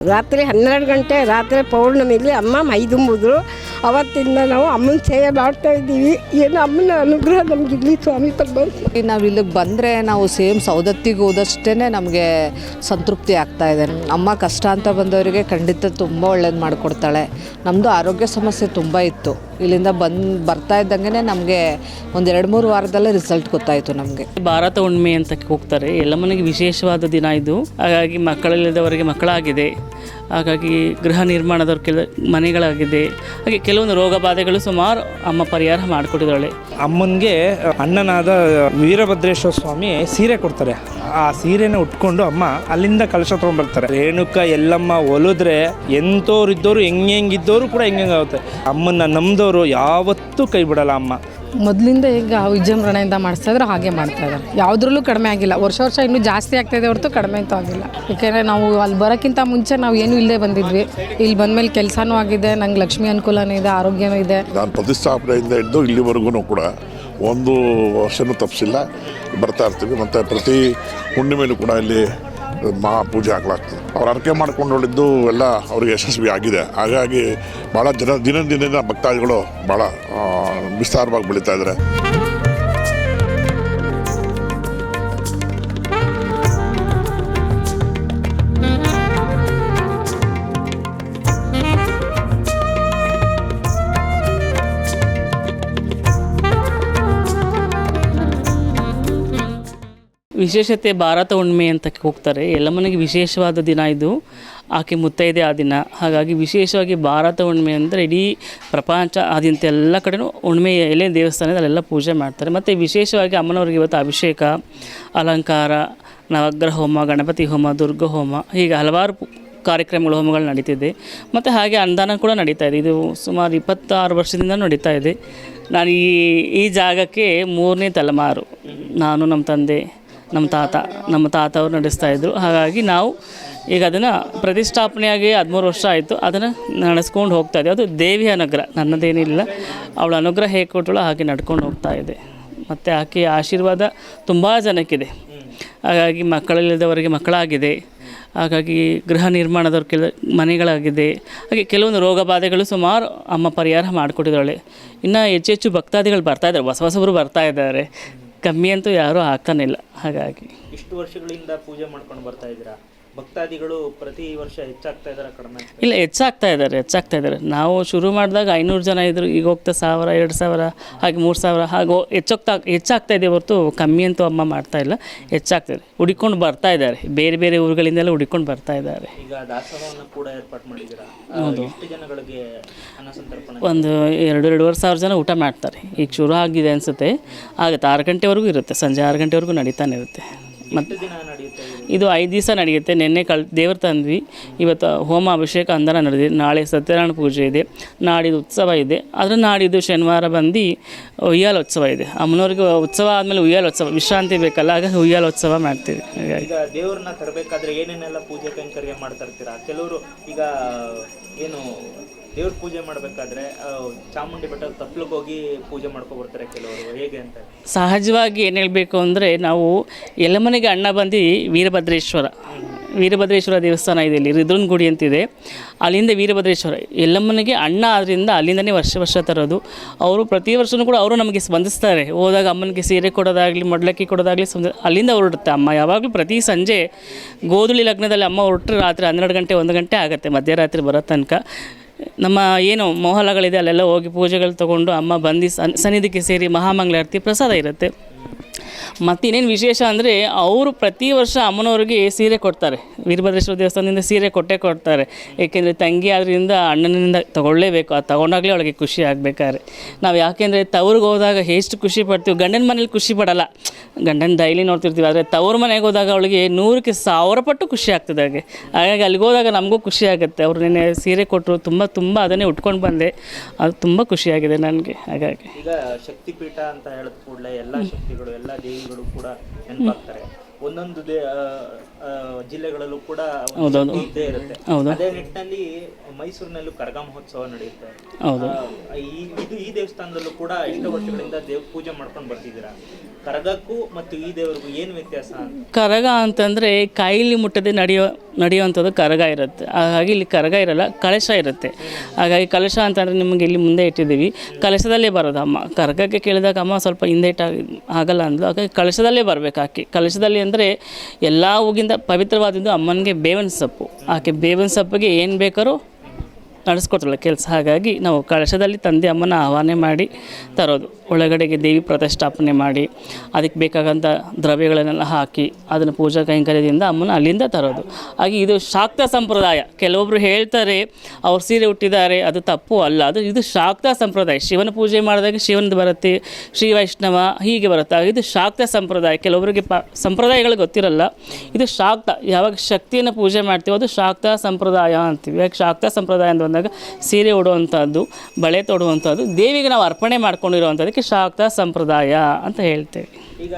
ರಾತ್ರಿ ಹನ್ನೆರಡು ಗಂಟೆ ರಾತ್ರಿ ಪೌರ್ಣಮಿಲಿ ಅಮ್ಮ ಮೈ ತುಂಬಿದ್ರು ಅವತ್ತಿಂದ ನಾವು ಅಮ್ಮನ ಸೇವೆ ಮಾಡ್ತಾ ಇದ್ದೀವಿ. ಏನು ಅಮ್ಮನ ಅನುಗ್ರಹ ನಮ್ಗೆ ಇಲ್ಲಿ ಸ್ವಾಮಿ ಪರಮಾತ್ಮ ನಾವು ಇಲ್ಲಿಗೆ ಬಂದರೆ ನಾವು ಸೇಮ್ ಸೌದತ್ತಿಗೆ ಹೋದಷ್ಟೇ ನಮಗೆ ಸಂತೃಪ್ತಿ ಆಗ್ತಾ ಇದೆ. ಅಮ್ಮ ಕಷ್ಟ ಅಂತ ಬಂದವರಿಗೆ ಖಂಡಿತ ತುಂಬ ಒಳ್ಳೇದು ಮಾಡಿಕೊಡ್ತಾಳೆ. ನಮ್ಮದು ಆರೋಗ್ಯ ಸಮಸ್ಯೆ ತುಂಬ ಇತ್ತು. ಇಲ್ಲಿಂದ ಬಂದು ಬರ್ತಾ ಇದ್ದಂಗೆ ನಮಗೆ ಒಂದು ಎರಡು ಮೂರು ವಾರದಲ್ಲೇ ರಿಸಲ್ಟ್ ಗೊತ್ತಾಯಿತು ನಮಗೆ. ಭಾರತ ಹುಣ್ಣಿಮೆ ಅಂತ ಹೋಗ್ತಾರೆ. ಎಲ್ಲ ಮನೆಗೆ ವಿಶೇಷವಾದ ದಿನ ಇದು. ಹಾಗಾಗಿ ಮಕ್ಕಳಿಲ್ಲದವರಿಗೆ ಮಕ್ಕಳಾಗಿದೆ. ಹಾಗಾಗಿ ಗೃಹ ನಿರ್ಮಾಣದವ್ರ ಕೆಲ ಮನೆಗಳಾಗಿದೆ. ಹಾಗೆ ಕೆಲವೊಂದು ರೋಗ ಬಾಧೆಗಳು ಸುಮಾರು ಅಮ್ಮ ಪರಿಹಾರ ಮಾಡಿಕೊಟ್ಟಿದ್ದಾಳೆ. ಅಮ್ಮನಿಗೆ ಅಣ್ಣನಾದ ವೀರಭದ್ರೇಶ್ವರ ಸ್ವಾಮಿ ಸೀರೆ ಕೊಡ್ತಾರೆ. ಆ ಸೀರೆನ ಉಟ್ಕೊಂಡು ಅಮ್ಮ ಅಲ್ಲಿಂದ ಕಲಶ ತೊಗೊಂಡ್ಬರ್ತಾರೆ. ರೇಣುಕ ಎಲ್ಲಮ್ಮ ಒಲಿದ್ರೆ ಎಂಥವ್ರು ಇದ್ದವರು ಹೆಂಗೆ ಹೆಂಗಿದ್ದವರು ಕೂಡ ಹೆಂಗೆ ಆಗುತ್ತೆ. ಅಮ್ಮನ್ನ ನಂಬಿದವರು ಯಾವತ್ತೂ ಕೈ ಬಿಡಲ್ಲ ಅಮ್ಮ. ಮೊದಲಿಂದ ಈಗ ವಿಜೃಂಭಣೆಯಿಂದ ಮಾಡಿಸ್ತಾ ಇದ್ರೆ ಹಾಗೆ ಮಾಡ್ತಾ ಇದ್ದಾರೆ ಯಾವುದ್ರಲ್ಲೂ ಕಡಿಮೆ ಆಗಿಲ್ಲ. ವರ್ಷ ವರ್ಷ ಇನ್ನೂ ಜಾಸ್ತಿ ಆಗ್ತಾ ಇದೆ ಹೊರತು ಕಡಿಮೆ ಅಂತೂ ಆಗಿಲ್ಲ. ಯಾಕೆಂದರೆ ನಾವು ಅಲ್ಲಿ ಬರೋಕ್ಕಿಂತ ಮುಂಚೆ ನಾವು ಏನೂ ಇಲ್ಲದೆ ಬಂದಿದ್ವಿ. ಇಲ್ಲಿ ಬಂದಮೇಲೆ ಕೆಲಸನೂ ಆಗಿದೆ, ನಂಗೆ ಲಕ್ಷ್ಮಿ ಅನುಕೂಲನೂ ಇದೆ, ಆರೋಗ್ಯನೂ ಇದೆ. ನಾನು ಪ್ರತಿಷ್ಠಾಪನೆಯಿಂದ ಹಿಡಿದು ಇಲ್ಲಿವರೆಗೂ ಕೂಡ ಒಂದು ವರ್ಷನೂ ತಪ್ಪಿಸಿಲ್ಲ ಬರ್ತಾ ಇರ್ತೀವಿ. ಮತ್ತು ಪ್ರತಿ ಹುಣ್ಣಿಮೆಯೂ ಕೂಡ ಇಲ್ಲಿ ಮಹಾಪೂಜೆ ಆಗಲಾಗ್ತದೆ. ಅವ್ರು ಅರ್ಕೆ ಮಾಡ್ಕೊಂಡೊಳಿದ್ದು ಎಲ್ಲ ಅವ್ರಿಗೆ ಯಶಸ್ವಿ ಆಗಿದೆ ಹಾಗಾಗಿ ಭಾಳ ಜನ ದಿನ ದಿನದಿಂದ ಭಕ್ತಾದಿಗಳು ಭಾಳ ವಿಸ್ತಾರವಾಗಿ ಬೆಳೀತಾ ಇದ್ದಾರೆ. ವಿಶೇಷತೆ ಭಾರತ ಹುಣ್ಣಿಮೆ ಅಂತ ಹೋಗ್ತಾರೆ. ಎಲ್ಲ ಮನೆಗೆ ವಿಶೇಷವಾದ ದಿನ ಇದು. ಆಕೆ ಮುತ್ತೈದೆ ಆ ದಿನ. ಹಾಗಾಗಿ ವಿಶೇಷವಾಗಿ ಭಾರತ ಹುಣ್ಣಿಮೆ ಅಂದರೆ ಇಡೀ ಪ್ರಪಂಚ ಆದ್ಯಂತ ಎಲ್ಲ ಕಡೆನೂ ಹುಣ್ಣಿಮೆ ಎಲೆ ದೇವಸ್ಥಾನದಲ್ಲೆಲ್ಲ ಪೂಜೆ ಮಾಡ್ತಾರೆ. ಮತ್ತು ವಿಶೇಷವಾಗಿ ಅಮ್ಮನವ್ರಿಗೆ ಇವತ್ತು ಅಭಿಷೇಕ, ಅಲಂಕಾರ, ನವಗ್ರಹ ಹೋಮ, ಗಣಪತಿ ಹೋಮ, ದುರ್ಗ ಹೋಮ, ಹೀಗೆ ಹಲವಾರು ಕಾರ್ಯಕ್ರಮಗಳು ಹೋಮಗಳು ನಡೀತಿದೆ. ಮತ್ತು ಹಾಗೆ ಅನುದಾನ ಕೂಡ ನಡೀತಾ ಇದೆ. ಇದು ಸುಮಾರು ಇಪ್ಪತ್ತಾರು ವರ್ಷದಿಂದ ನಡೀತಾ ಇದೆ. ನಾನು ಈ ಈ ಜಾಗಕ್ಕೆ ಮೂರನೇ ತಲೆಮಾರು. ನಾನು, ನಮ್ಮ ತಂದೆ, ನಮ್ಮ ತಾತ ನಮ್ಮ ತಾತ ಅವರು ನಡೆಸ್ತಾ ಇದ್ದರು ಹಾಗಾಗಿ ನಾವು ಈಗ ಅದನ್ನು ಪ್ರತಿಷ್ಠಾಪನೆಯಾಗಿ ಹದಿಮೂರು ವರ್ಷ ಆಯಿತು. ಅದನ್ನು ನಡೆಸ್ಕೊಂಡು ಹೋಗ್ತಾ ಇದೆ. ಅದು ದೇವಿಯ ಅನುಗ್ರಹ. ನನ್ನದೇನಿಲ್ಲ. ಅವಳ ಅನುಗ್ರಹ ಹೇಗೆ ಕೊಟ್ಟಳು ಹಾಗೆ ನಡ್ಕೊಂಡು ಹೋಗ್ತಾ ಇದೆ. ಮತ್ತು ಆಕೆಯ ಆಶೀರ್ವಾದ ತುಂಬ ಜನಕ್ಕಿದೆ. ಹಾಗಾಗಿ ಮಕ್ಕಳಿಲ್ಲದವರಿಗೆ ಮಕ್ಕಳಾಗಿದೆ. ಹಾಗಾಗಿ ಗೃಹ ನಿರ್ಮಾಣದವ್ರ ಕೆಲ ಮನೆಗಳಾಗಿದೆ. ಹಾಗೆ ಕೆಲವೊಂದು ರೋಗ ಬಾಧೆಗಳು ಸುಮಾರು ಅಮ್ಮ ಪರಿಹಾರ ಮಾಡಿಕೊಟ್ಟಿದ್ದಾಳೆ. ಇನ್ನು ಹೆಚ್ಚು ಹೆಚ್ಚು ಭಕ್ತಾದಿಗಳು ಬರ್ತಾ ಇದ್ದಾರೆ. ಹೊಸ ಹೊಸಬ್ರು ಬರ್ತಾ ಇದ್ದಾರೆ. ಕಮ್ಮಿ ಅಂತೂ ಯಾರೂ ಆಗ್ತಾನಿಲ್ಲ ಹಾಗಾಗಿ. ಇಷ್ಟು ವರ್ಷಗಳಿಂದ ಪೂಜೆ ಮಾಡ್ಕೊಂಡು ಬರ್ತಾ ಇದ್ದೀರಾ? ಭಕ್ತಾದಿಗಳು ಪ್ರತಿ ವರ್ಷ ಹೆಚ್ಚಾಗ್ತಾ ಇದ್ದಾರೆ ಕಡಿಮೆ ಇಲ್ಲ ಹೆಚ್ಚಾಗ್ತಾ ಇದ್ದಾರೆ ಹೆಚ್ಚಾಗ್ತಾ ಇದ್ದಾರೆ ನಾವು ಶುರು ಮಾಡಿದಾಗ ಐನೂರು ಜನ ಇದ್ದರು ಈಗ ಹೋಗ್ತಾ ಸಾವಿರ ಎರಡು ಸಾವಿರ ಹಾಗೆ ಮೂರು ಸಾವಿರ ಹಾಗೆ ಹೆಚ್ಚೋಗ್ತಾ ಹೆಚ್ಚಾಗ್ತಾ ಇದೆ ಹೊರತು ಕಮ್ಮಿ ಅಂತೂ ಅಮ್ಮ ಮಾಡ್ತಾ ಇಲ್ಲ ಹೆಚ್ಚಾಗ್ತಿದೆ ಹುಡಿಕೊಂಡು ಬರ್ತಾ ಇದ್ದಾರೆ ಬೇರೆ ಬೇರೆ ಊರುಗಳಿಂದೆಲ್ಲ ಹುಡಿಕೊಂಡು ಬರ್ತಾ ಇದ್ದಾರೆ. ಈಗ ದಾಸೋಹವನ್ನು ಕೂಡ ಏರ್ಪಾಟ್ ಮಾಡಿದ್ದೀರಾ? ಎಷ್ಟು ಜನಗಳಿಗೆ ಅನ್ನ ಸಂತರ್ಪಣೆ ಒಂದು ಎರಡು ಎರಡೂವರೆ ಸಾವಿರ ಜನ ಊಟ ಮಾಡ್ತಾರೆ. ಈಗ ಶುರು ಆಗಿದೆ ಅನಿಸುತ್ತೆ. ಆಗುತ್ತೆ ಆರು ಗಂಟೆವರೆಗೂ ಇರುತ್ತೆ ಸಂಜೆ ಆರು ಗಂಟೆವರೆಗೂ ನಡೀತಾನೆ ಇರುತ್ತೆ. ಮತ್ತು ದಿನ ಇದು? ಐದು ದಿವಸ ನಡೆಯುತ್ತೆ. ನಿನ್ನೆ ಕಳ್, ದೇವ್ರ ತಂದ್ವಿ. ಇವತ್ತು ಹೋಮ ಅಭಿಷೇಕ ಅಂದರ ನಡೆದಿದೆ. ನಾಳೆ ಸತ್ಯನಾರಾಯಣ ಪೂಜೆ ಇದೆ. ನಾಡಿದ್ದು ಉತ್ಸವ ಇದೆ. ಆದರೆ ನಾಡಿದ್ದು ಶನಿವಾರ ಬಂದು ಉಯ್ಯಾಲ ಉತ್ಸವ ಇದೆ. ಅಮ್ಮನವ್ರಿಗೆ ಉತ್ಸವ ಆದಮೇಲೆ ಉಯ್ಯಾಲ ಉತ್ಸವ, ವಿಶ್ರಾಂತಿ ಬೇಕಲ್ಲ, ಹಾಗಾಗಿ ಉಯ್ಯಾಲೋತ್ಸವ ಮಾಡ್ತೀವಿ. ಹಾಗಾಗಿ ಈಗ ದೇವ್ರನ್ನ ತರಬೇಕಾದ್ರೆ ಏನೇನೆಲ್ಲ ಪೂಜೆ ಕೈಂಕರ್ಯ ಮಾಡ್ತಾ ಇರ್ತೀರಾ? ಕೆಲವರು ಈಗ ಏನು ದೇವ್ರ ಪೂಜೆ ಮಾಡಬೇಕಾದ್ರೆ ಚಾಮುಂಡಿ ಬೆಟ್ಟ ತಪ್ಪಲಿಗೆ ಹೋಗಿ ಪೂಜೆ ಮಾಡ್ಕೊ ಬರ್ತಾರೆ ಕೆಲವರು. ಹೇಗೆ ಅಂತ ಸಹಜವಾಗಿ ಏನು ಹೇಳಬೇಕು ಅಂದರೆ, ನಾವು ಎಲ್ಲಮನೆಗೆ ಅಣ್ಣ ಬಂದು ವೀರಭದ್ರೇಶ್ವರ. ವೀರಭದ್ರೇಶ್ವರ ದೇವಸ್ಥಾನ ಇದೆ ಇಲ್ಲಿ, ರಿದ್ರನ್ ಗುಡಿ ಅಂತಿದೆ. ಅಲ್ಲಿಂದ ವೀರಭದ್ರೇಶ್ವರ. ಎಲ್ಲಮ್ಮನಿಗೆ ಅಣ್ಣ ಆದ್ದರಿಂದ ಅಲ್ಲಿಂದನೇ ವರ್ಷ ವರ್ಷ ತರೋದು. ಅವರು ಪ್ರತಿ ವರ್ಷವೂ ಕೂಡ ಅವರು ನಮಗೆ ಸ್ಪಂದಿಸ್ತಾರೆ. ಹೋದಾಗ ಅಮ್ಮನಿಗೆ ಸೀರೆ ಕೊಡೋದಾಗಲಿ, ಮೊಡ್ಲಕ್ಕಿ ಕೊಡೋದಾಗಲಿ ಸ್ಪಂದ, ಅಲ್ಲಿಂದ ಹೊರಡುತ್ತೆ ಅಮ್ಮ ಯಾವಾಗಲೂ ಪ್ರತಿ ಸಂಜೆ ಗೋಧುಳಿ ಲಗ್ನದಲ್ಲಿ ಅಮ್ಮ ಹೊರಟ್ರೆ ರಾತ್ರಿ ಹನ್ನೆರಡು ಗಂಟೆ, ಒಂದು ಗಂಟೆ ಆಗುತ್ತೆ, ಮಧ್ಯರಾತ್ರಿ ಬರೋ ತನಕ. ನಮ್ಮ ಏನು ಮೊಹಲಗಳಿದೆ, ಅಲ್ಲೆಲ್ಲ ಹೋಗಿ ಪೂಜೆಗಳು ತಗೊಂಡು ಅಮ್ಮ ಬಂದು ಸನ್, ಸನ್ನಿಧಿಗೆ ಸೇರಿ ಮಹಾಮಂಗಳಾರತಿ ಪ್ರಸಾದ ಇರುತ್ತೆ. ಮತ್ತು ಇನ್ನೇನು ವಿಶೇಷ ಅಂದರೆ ಅವರು ಪ್ರತಿ ವರ್ಷ ಅಮ್ಮನವ್ರಿಗೆ ಸೀರೆ ಕೊಡ್ತಾರೆ. ವೀರಭದ್ರೇಶ್ವರ ದೇವಸ್ಥಾನದಿಂದ ಸೀರೆ ಕೊಟ್ಟೇ ಕೊಡ್ತಾರೆ. ಏಕೆಂದರೆ ತಂಗಿ ಆದ್ರಿಂದ ಅಣ್ಣನಿಂದ ತಗೊಳ್ಳೇಬೇಕು, ಅದು ತಗೊಂಡಾಗಲೇ ಅವಳಿಗೆ ಖುಷಿ ಆಗಬೇಕಾದ್ರೆ. ನಾವು ಯಾಕೆಂದರೆ ತವ್ರಿಗೆ ಹೋದಾಗ ಎಷ್ಟು ಖುಷಿ ಪಡ್ತೀವಿ, ಗಂಡನ ಮನೇಲಿ ಖುಷಿ ಪಡಲ್ಲ. ಗಂಡನ ಡೈಲಿ ನೋಡ್ತಿರ್ತೀವಿ. ಆದರೆ ತವ್ರ ಮನೆಗೆ ಹೋದಾಗ ಅವಳಿಗೆ ನೂರಕ್ಕೆ ಸಾವಿರ ಪಟ್ಟು ಖುಷಿ ಆಗ್ತದೆ ಹಾಗೆ. ಹಾಗಾಗಿ ಅಲ್ಲಿಗೆ ಹೋದಾಗ ನಮಗೂ ಖುಷಿ ಆಗುತ್ತೆ. ಅವ್ರು ನಿನ್ನೆ ಸೀರೆ ಕೊಟ್ಟರು ತುಂಬ ತುಂಬ ಅದನ್ನೇ ಉಟ್ಕೊಂಡು ಬಂದೆ. ಅದು ತುಂಬ ಖುಷಿಯಾಗಿದೆ ನನಗೆ ಹಾಗಾಗಿ. ಈಗ ಶಕ್ತಿಪೀಠ ಅಂತ ಹೇಳಿದ ಕೂಡಲೇ ಎಲ್ಲ ಶಕ್ತಿಗಳು ಎಲ್ಲ ದೇವಿಗಳು ಕೂಡ ನೆನಪಾಗ್ತಾರೆ. ಒಂದೊಂದು ದೇ- ಜಿಲ್ಲೆಗಳಲ್ಲೂ ಕೂಡ. ಇದ್ದೇ ಇರುತ್ತೆ. ಅದೇ ನಿಟ್ಟಿನಲ್ಲಿ ಮೈಸೂರಿನಲ್ಲೂ ಕರಗ ಮಹೋತ್ಸವ ನಡೆಯುತ್ತೆ. ಹೌದು. ಈ ಇದು ಈ ದೇವಸ್ಥಾನದಲ್ಲೂ ಕೂಡ ಇಷ್ಟು ವರ್ಷಗಳಿಂದ ದೇವ್ ಪೂಜೆ ಮಾಡ್ಕೊಂಡು ಬರ್ತಿದ್ದೀರಾ? ಕರಗಕ್ಕೂ ಮತ್ತು ಈ ದೇವರಿಗೂ ಏನು ವ್ಯತ್ಯಾಸ? ಕರಗ ಅಂತಂದರೆ ಕೈಲಿ ಮುಟ್ಟದೆ ನಡೆಯೋ ನಡೆಯುವಂಥದ್ದು ಕರಗ ಇರುತ್ತೆ. ಹಾಗಾಗಿ ಇಲ್ಲಿ ಕರಗ ಇರಲ್ಲ ಕಳಶ ಇರುತ್ತೆ. ಹಾಗಾಗಿ ಕಳಶ ಅಂತಂದರೆ ನಿಮಗೆ ಇಲ್ಲಿ ಮುಂದೆ ಇಟ್ಟಿದ್ದೀವಿ. ಕಲಶದಲ್ಲೇ ಬರೋದು ಅಮ್ಮ. ಕರಗಕ್ಕೆ ಕೇಳಿದಾಗ ಅಮ್ಮ ಸ್ವಲ್ಪ ಹಿಂದೆ ಇಟ್ಟಾಗ ಆಗಲ್ಲ ಅಂದ್ಲು. ಹಾಗಾಗಿ ಕಳಶದಲ್ಲೇ ಬರಬೇಕು ಆಕೆ. ಕಲಶದಲ್ಲಿ ಅಂದರೆ ಎಲ್ಲ ಹೂಗಿಂದ ಪವಿತ್ರವಾದದ್ದು ಅಮ್ಮನಿಗೆ ಬೇವಿನ ಸೊಪ್ಪು. ಆಕೆ ಬೇವಿನ ಸೊಪ್ಪಿಗೆ ಏನು ಬೇಕಾದ್ರೂ ನಡೆಸ್ಕೊಡ್ತಾಳೆ ಕೆಲಸ. ಹಾಗಾಗಿ ನಾವು ಕಳಶದಲ್ಲಿ ತಂದೆ ಅಮ್ಮನ ಆಹ್ವಾನ ಮಾಡಿ ತರೋದು. ಒಳಗಡೆಗೆ ದೇವಿ ಪ್ರತಿಷ್ಠಾಪನೆ ಮಾಡಿ, ಅದಕ್ಕೆ ಬೇಕಾಗಂಥ ದ್ರವ್ಯಗಳನ್ನೆಲ್ಲ ಹಾಕಿ, ಅದನ್ನು ಪೂಜಾ ಕೈಂಕರ್ಯದಿಂದ ಅಮ್ಮನ ಅಲ್ಲಿಂದ ತರೋದು. ಹಾಗೆ ಇದು ಶಾಕ್ತ ಸಂಪ್ರದಾಯ. ಕೆಲವೊಬ್ಬರು ಹೇಳ್ತಾರೆ, ಅವ್ರು ಸೀರೆ ಹುಟ್ಟಿದ್ದಾರೆ ಅದು ತಪ್ಪು ಅಲ್ಲ. ಅದು ಇದು ಶಾಕ್ತ ಸಂಪ್ರದಾಯ. ಶಿವನ ಪೂಜೆ ಮಾಡಿದಾಗ ಶಿವನದು ಬರುತ್ತೆ, ಶ್ರೀ ವೈಷ್ಣವ ಹೀಗೆ ಬರುತ್ತೆ. ಇದು ಶಾಕ್ತ ಸಂಪ್ರದಾಯ. ಕೆಲವೊಬ್ಬರಿಗೆ ಪ, ಸಂಪ್ರದಾಯಗಳು ಗೊತ್ತಿರಲ್ಲ. ಇದು ಶಾಕ್ತ. ಯಾವಾಗ ಶಕ್ತಿಯನ್ನು ಪೂಜೆ ಮಾಡ್ತೀವೋ ಅದು ಶಾಕ್ತ ಸಂಪ್ರದಾಯ ಅಂತೀವಿ. ಯಾಕೆ ಶಾಕ್ತ ಸಂಪ್ರದಾಯ ಅಂತ ಬಂದಾಗ ಸೀರೆ ಉಡುವಂಥದ್ದು, ಬಳೆ ತೊಡುವಂಥದ್ದು, ದೇವಿಗೆ ನಾವು ಅರ್ಪಣೆ ಮಾಡ್ಕೊಂಡಿರುವಂಥದ್ದಕ್ಕೆ ಶಾಕ್ತ ಸಂಪ್ರದಾಯ ಅಂತ ಹೇಳ್ತೇವೆ. ಈಗ